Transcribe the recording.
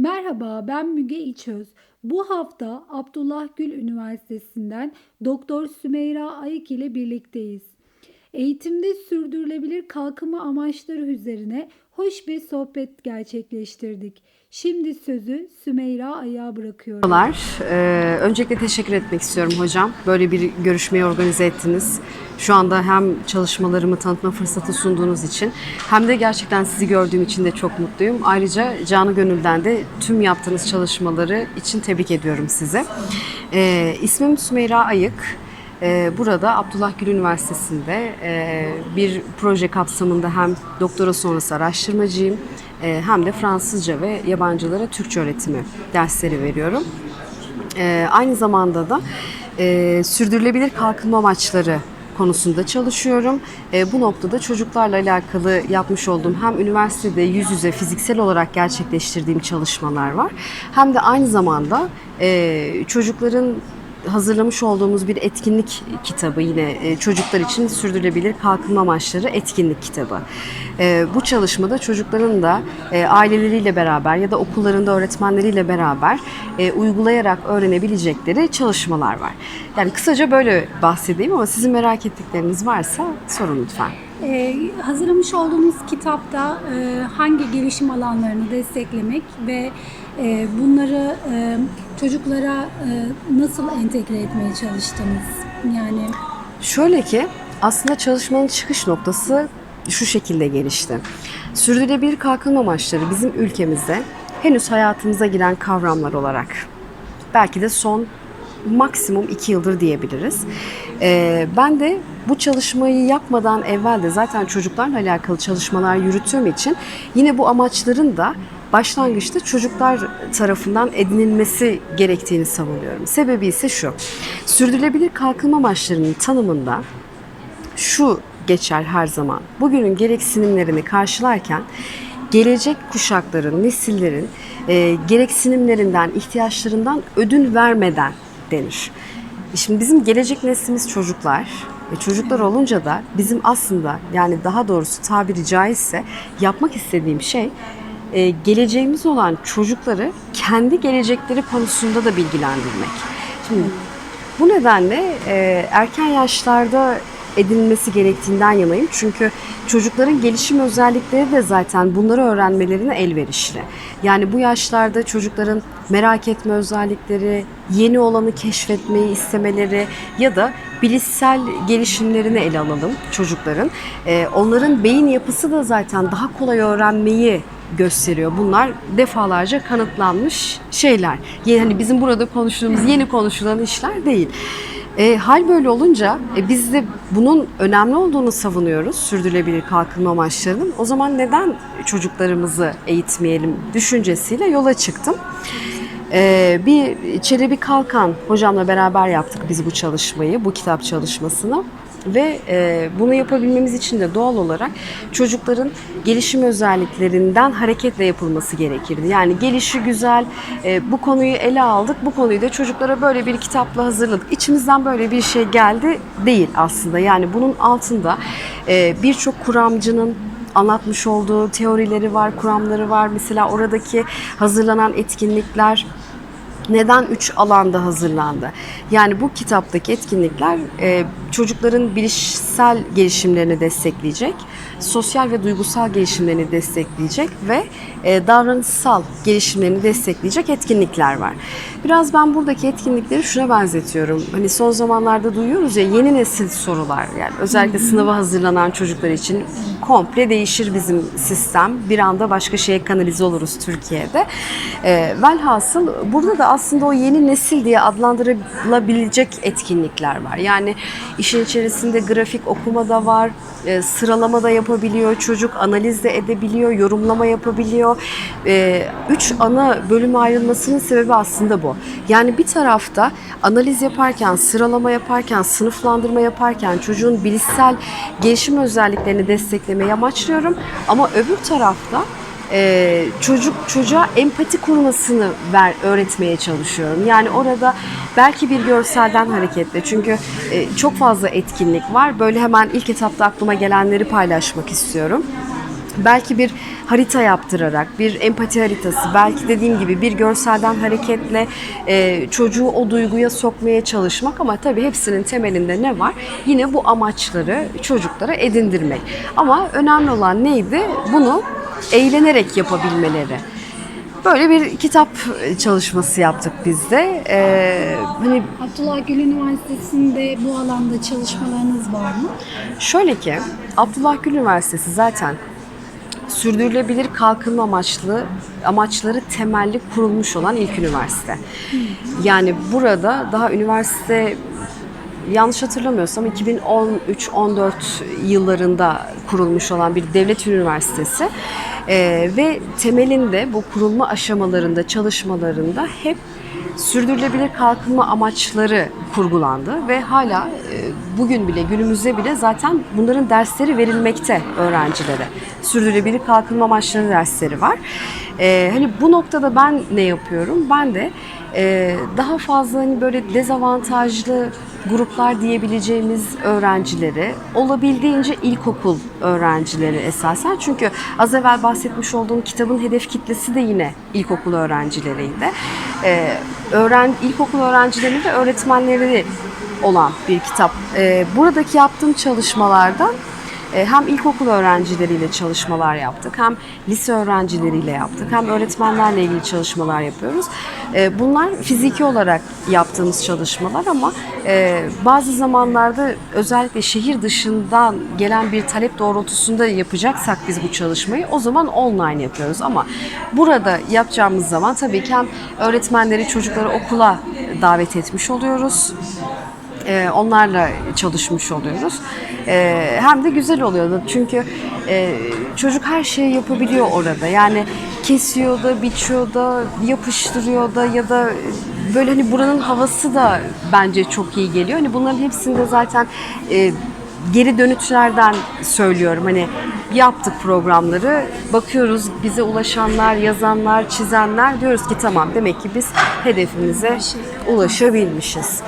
Merhaba, ben Müge İçöz. Bu hafta Abdullah Gül Üniversitesi'nden Doktor Sümeyra Ayık ile birlikteyiz. Eğitimde sürdürülebilir kalkınma amaçları üzerine hoş bir sohbet gerçekleştirdik. Şimdi sözü Sümeyra Ayık'a bırakıyorum. Merhabalar. Ee, öncelikle teşekkür etmek istiyorum hocam. Böyle bir görüşmeyi organize ettiniz. Şu anda hem çalışmalarımı tanıtma fırsatı sunduğunuz için hem de gerçekten sizi gördüğüm için de çok mutluyum. Ayrıca canı gönülden de tüm yaptığınız çalışmaları için tebrik ediyorum sizi. Ee, ismim Sümeyra Ayık. Ee, Burada Abdullah Gül Üniversitesi'nde e, bir proje kapsamında hem doktora sonrası araştırmacıyım e, hem de Fransızca ve yabancılara Türkçe öğretimi dersleri veriyorum. Ee, Aynı zamanda da e, sürdürülebilir kalkınma amaçları konusunda çalışıyorum. E, bu noktada çocuklarla alakalı yapmış olduğum hem üniversitede yüz yüze fiziksel olarak gerçekleştirdiğim çalışmalar var. Hem de aynı zamanda e, çocukların hazırlamış olduğumuz bir etkinlik kitabı yine e, çocuklar için sürdürülebilir kalkınma amaçları etkinlik kitabı. E, bu çalışmada çocukların da e, aileleriyle beraber ya da okullarında öğretmenleriyle beraber uygulayarak öğrenebilecekleri çalışmalar var. Yani kısaca böyle bahsedeyim ama sizin merak ettikleriniz varsa sorun lütfen. Ee, hazırlamış olduğunuz kitapta e, hangi gelişim alanlarını desteklemek ve e, bunları e, çocuklara e, nasıl entegre etmeye çalıştınız? Yani Şöyle ki aslında çalışmanın çıkış noktası şu şekilde gelişti. Sürdürülebilir kalkınma amaçları bizim ülkemizde henüz hayatımıza giren kavramlar olarak belki de son maksimum iki yıldır diyebiliriz. Ee, ben de bu çalışmayı yapmadan evvel de zaten çocuklarla alakalı çalışmalar yürüttüğüm için yine bu amaçların da başlangıçta çocuklar tarafından edinilmesi gerektiğini savunuyorum. Sebebi ise şu. Sürdürülebilir kalkınma amaçlarının tanımında şu geçer her zaman. Bugünün gereksinimlerini karşılarken gelecek kuşakların, nesillerin e, gereksinimlerinden, ihtiyaçlarından ödün vermeden denir. Şimdi bizim gelecek neslimiz çocuklar. ve çocuklar olunca da bizim aslında yani daha doğrusu tabiri caizse yapmak istediğim şey e, geleceğimiz olan çocukları kendi gelecekleri konusunda da bilgilendirmek. Şimdi bu nedenle e, erken yaşlarda edinilmesi gerektiğinden yanayım. Çünkü çocukların gelişim özellikleri de zaten bunları öğrenmelerine elverişli. Yani bu yaşlarda çocukların merak etme özellikleri, yeni olanı keşfetmeyi istemeleri ya da bilişsel gelişimlerini ele alalım çocukların. E, onların beyin yapısı da zaten daha kolay öğrenmeyi gösteriyor. Bunlar defalarca kanıtlanmış şeyler. Yani bizim burada konuştuğumuz yeni konuşulan işler değil. E, hal böyle olunca e, biz de bunun önemli olduğunu savunuyoruz sürdürülebilir kalkınma amaçlarının. O zaman neden çocuklarımızı eğitmeyelim düşüncesiyle yola çıktım. E, bir Çelebi Kalkan hocamla beraber yaptık biz bu çalışmayı, bu kitap çalışmasını. Ve e, bunu yapabilmemiz için de doğal olarak çocukların gelişim özelliklerinden hareketle yapılması gerekirdi. Yani gelişi güzel, e, bu konuyu ele aldık, bu konuyu da çocuklara böyle bir kitapla hazırladık. İçimizden böyle bir şey geldi değil aslında. Yani bunun altında e, birçok kuramcının anlatmış olduğu teorileri var, kuramları var. Mesela oradaki hazırlanan etkinlikler neden üç alanda hazırlandı? Yani bu kitaptaki etkinlikler e, çocukların bilişsel gelişimlerini destekleyecek, sosyal ve duygusal gelişimlerini destekleyecek ve e, davranışsal gelişimlerini destekleyecek etkinlikler var. Biraz ben buradaki etkinlikleri şuna benzetiyorum. Hani son zamanlarda duyuyoruz ya yeni nesil sorular yani özellikle sınava hazırlanan çocuklar için komple değişir bizim sistem. Bir anda başka şeye kanalize oluruz Türkiye'de. E, velhasıl burada da aslında o yeni nesil diye adlandırılabilecek etkinlikler var. Yani işin içerisinde grafik okuma da var, e, sıralama da yapabiliyor, çocuk analiz de edebiliyor, yorumlama yapabiliyor. E, üç ana bölüme ayrılmasının sebebi aslında bu. Yani bir tarafta analiz yaparken, sıralama yaparken, sınıflandırma yaparken çocuğun bilişsel gelişim özelliklerini desteklemeyi amaçlıyorum. Ama öbür tarafta e, çocuk çocuğa empati kurmasını ver, öğretmeye çalışıyorum. Yani orada belki bir görselden hareketle çünkü e, çok fazla etkinlik var. Böyle hemen ilk etapta aklıma gelenleri paylaşmak istiyorum. belki bir harita yaptırarak, bir empati haritası, belki dediğim gibi bir görselden hareketle e, çocuğu o duyguya sokmaya çalışmak ama tabii hepsinin temelinde ne var? Yine bu amaçları çocuklara edindirmek. Ama önemli olan neydi? Bunu eğlenerek yapabilmeleri. Böyle bir kitap çalışması yaptık biz de. Ee, hani Abdullah Gül Üniversitesi'nde bu alanda çalışmalarınız var mı? Şöyle ki Abdullah Gül Üniversitesi zaten sürdürülebilir kalkınma amaçlı amaçları temelli kurulmuş olan ilk üniversite. Yani burada daha üniversite yanlış hatırlamıyorsam 2013-14 yıllarında kurulmuş olan bir devlet üniversitesi Ee, ve temelinde bu kurulma aşamalarında çalışmalarında hep sürdürülebilir kalkınma amaçları kurgulandı ve hala e, bugün bile günümüzde bile zaten bunların dersleri verilmekte öğrencilere. Sürdürülebilir kalkınma amaçları dersleri var. E, hani bu noktada ben ne yapıyorum? Ben de e, daha fazla hani böyle dezavantajlı gruplar diyebileceğimiz öğrencileri olabildiğince ilkokul öğrencileri esasen çünkü az evvel bahsetmiş olduğum kitabın hedef kitlesi de yine ilkokul öğrencileriydi. Ee, öğren ilkokul öğrencilerinin de öğretmenleri olan bir kitap. Ee, buradaki yaptığım çalışmalardan hem ilkokul öğrencileriyle çalışmalar yaptık, hem lise öğrencileriyle yaptık, hem öğretmenlerle ilgili çalışmalar yapıyoruz. E, Bunlar fiziki olarak yaptığımız çalışmalar ama e, bazı zamanlarda özellikle şehir dışından gelen bir talep doğrultusunda yapacaksak biz bu çalışmayı o zaman online yapıyoruz. Ama burada yapacağımız zaman tabii ki hem öğretmenleri çocukları okula davet etmiş oluyoruz. Ee, onlarla çalışmış oluyoruz. Ee, hem de güzel oluyor. Çünkü e, çocuk her şeyi yapabiliyor orada. Yani kesiyor da, biçiyor da, yapıştırıyor da ya da böyle hani buranın havası da bence çok iyi geliyor. Hani bunların hepsinde zaten e, geri dönütlerden söylüyorum. Hani yaptık programları, bakıyoruz bize ulaşanlar, yazanlar, çizenler diyoruz ki tamam demek ki biz hedefimize ulaşabilmişiz.